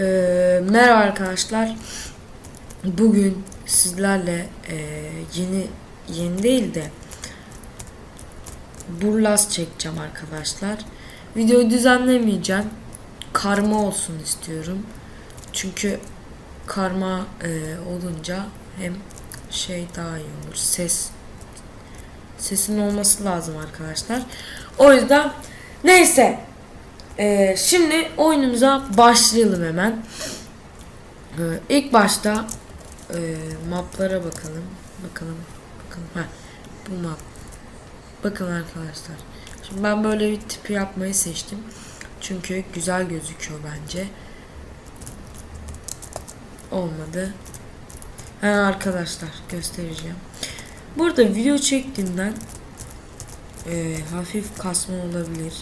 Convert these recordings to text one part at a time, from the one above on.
Ee, merhaba arkadaşlar. Bugün sizlerle e, yeni yeni değil de burlas çekeceğim arkadaşlar. Videoyu düzenlemeyeceğim. Karma olsun istiyorum. Çünkü karma e, olunca hem şey daha iyi olur. Ses sesin olması lazım arkadaşlar. O yüzden neyse ee, şimdi oyunumuza başlayalım hemen. Ee, ilk başta e, maplara bakalım. Bakalım. Bakalım. Ha, bu map. Bakın arkadaşlar. Şimdi ben böyle bir tipi yapmayı seçtim. Çünkü güzel gözüküyor bence. Olmadı. Ha arkadaşlar göstereceğim. Burada video çektiğimden e, hafif kasma olabilir.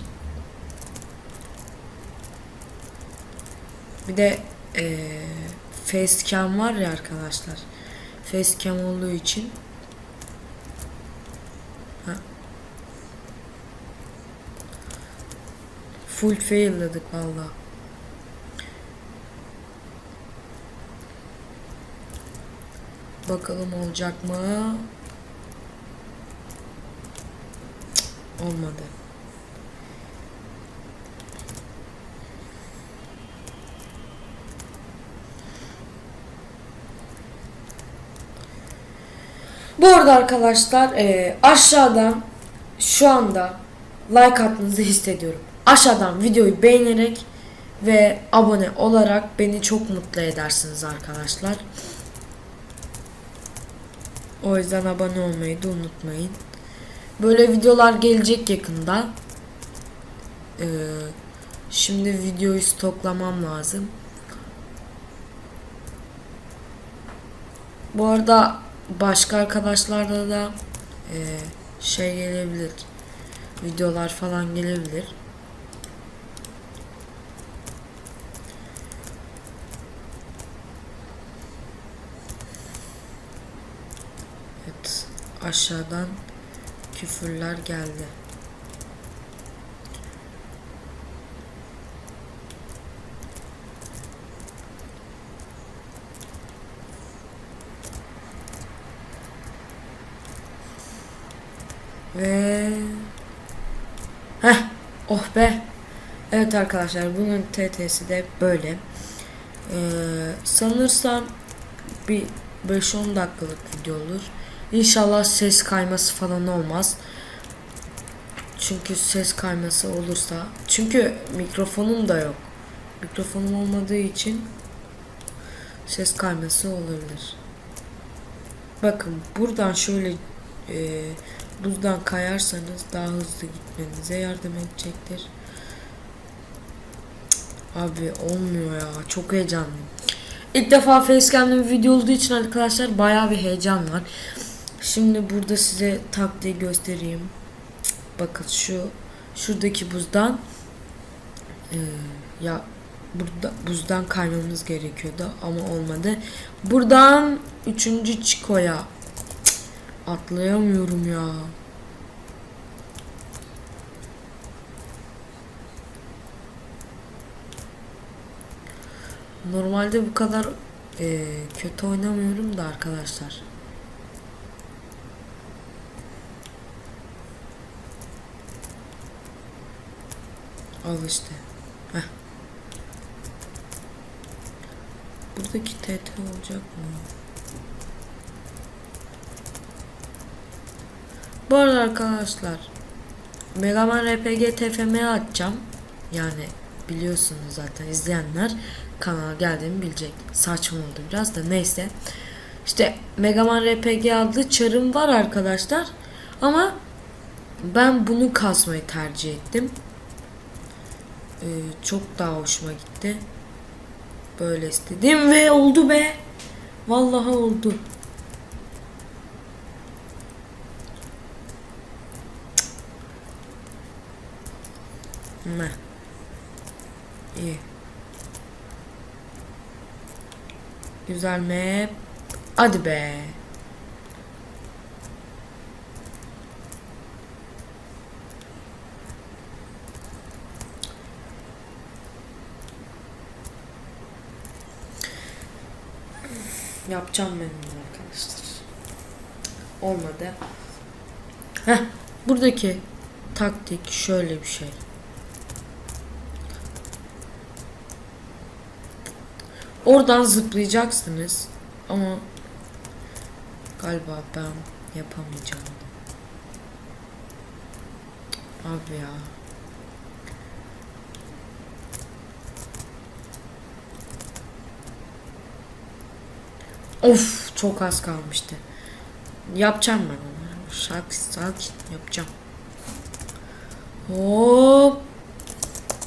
Bir de eee facecam var ya arkadaşlar. Facecam olduğu için ha. Full fail'ladık valla. Bakalım olacak mı? Cık, Olmadı. Bu arada arkadaşlar e, aşağıdan şu anda like atmanızı hissediyorum. Aşağıdan videoyu beğenerek ve abone olarak beni çok mutlu edersiniz arkadaşlar. O yüzden abone olmayı da unutmayın. Böyle videolar gelecek yakında. Ee, şimdi videoyu stoklamam lazım. Bu arada başka arkadaşlarda da e, şey gelebilir. Videolar falan gelebilir. Evet. Aşağıdan küfürler geldi. Ve Heh, oh be. Evet arkadaşlar bunun TT'si de böyle. Ee, sanırsam bir 5-10 dakikalık video olur. İnşallah ses kayması falan olmaz. Çünkü ses kayması olursa çünkü mikrofonum da yok. Mikrofonum olmadığı için ses kayması olabilir. Bakın buradan şöyle e, buzdan kayarsanız daha hızlı gitmenize yardım edecektir. Abi olmuyor ya. Çok heyecanlıyım. İlk defa facecam'lı bir video olduğu için arkadaşlar bayağı bir heyecan var. Şimdi burada size taktiği göstereyim. Bakın şu şuradaki buzdan e, ya burada buzdan kaymamız gerekiyordu ama olmadı. Buradan üçüncü çikoya Cık, atlayamıyorum ya. Normalde bu kadar e, kötü oynamıyorum da arkadaşlar. Al işte. Heh. Buradaki TT olacak mı? Bu arada arkadaşlar Mega Man RPG TFM'ye atacağım. Yani biliyorsunuz zaten izleyenler kanala geldiğimi bilecek. Saçma oldu biraz da neyse. İşte Mega Man RPG adlı çarım var arkadaşlar. Ama ben bunu kasmayı tercih ettim. Ee, çok daha hoşuma gitti. Böyle istedim ve oldu be. Vallahi oldu. Meh. İyi. Güzel map. Hadi be. Yapacağım ben arkadaşlar. Olmadı. Heh, buradaki taktik şöyle bir şey. Oradan zıplayacaksınız ama galiba ben yapamayacağım. Abi ya. Of çok az kalmıştı. Yapacağım ben onu. Sakin sakin yapacağım. Hop.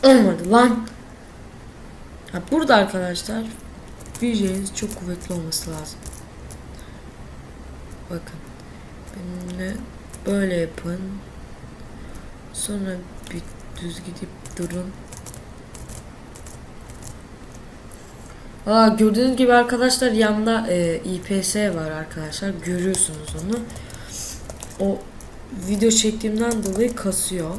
Olmadı lan. Ha, burada arkadaşlar VJ'niz çok kuvvetli olması lazım. Bakın. Benimle böyle yapın. Sonra bir düz gidip durun. Aa, gördüğünüz gibi arkadaşlar yanda e, IPS var arkadaşlar. Görüyorsunuz onu. O video çektiğimden dolayı kasıyor.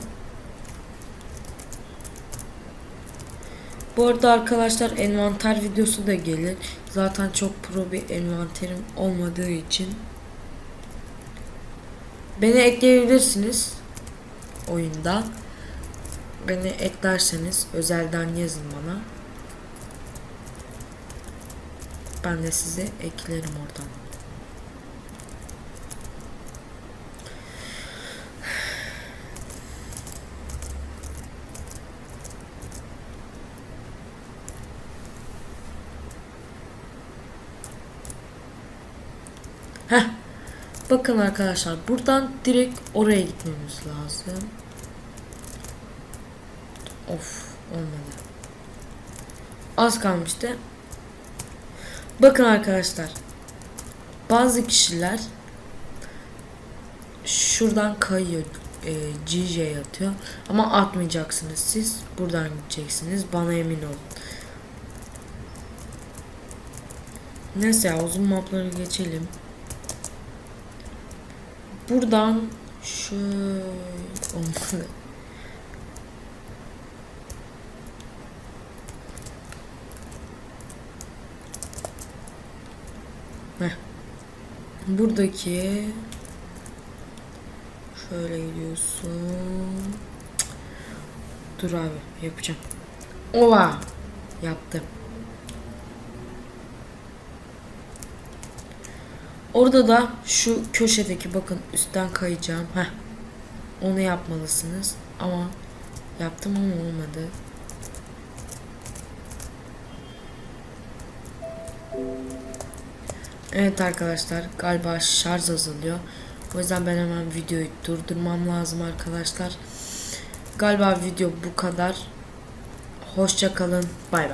Bu arada arkadaşlar envanter videosu da gelir. Zaten çok pro bir envanterim olmadığı için beni ekleyebilirsiniz oyunda. Beni eklerseniz özelden yazın bana. Ben de size eklerim oradan. Heh. Bakın arkadaşlar buradan direkt oraya gitmemiz lazım. Of olmadı. Az kalmıştı. Bakın arkadaşlar. Bazı kişiler şuradan kayıyor. E, GJ atıyor. Ama atmayacaksınız siz. Buradan gideceksiniz. Bana emin olun. Neyse ya uzun mapları geçelim. Buradan şöyle olmadı. Heh. Buradaki şöyle gidiyorsun. Dur abi yapacağım. Ola yaptım. Orada da şu köşedeki bakın üstten kayacağım. Heh. Onu yapmalısınız. Ama yaptım ama olmadı. Evet arkadaşlar galiba şarj azalıyor. O yüzden ben hemen videoyu durdurmam lazım arkadaşlar. Galiba video bu kadar. Hoşça kalın. Bay bay.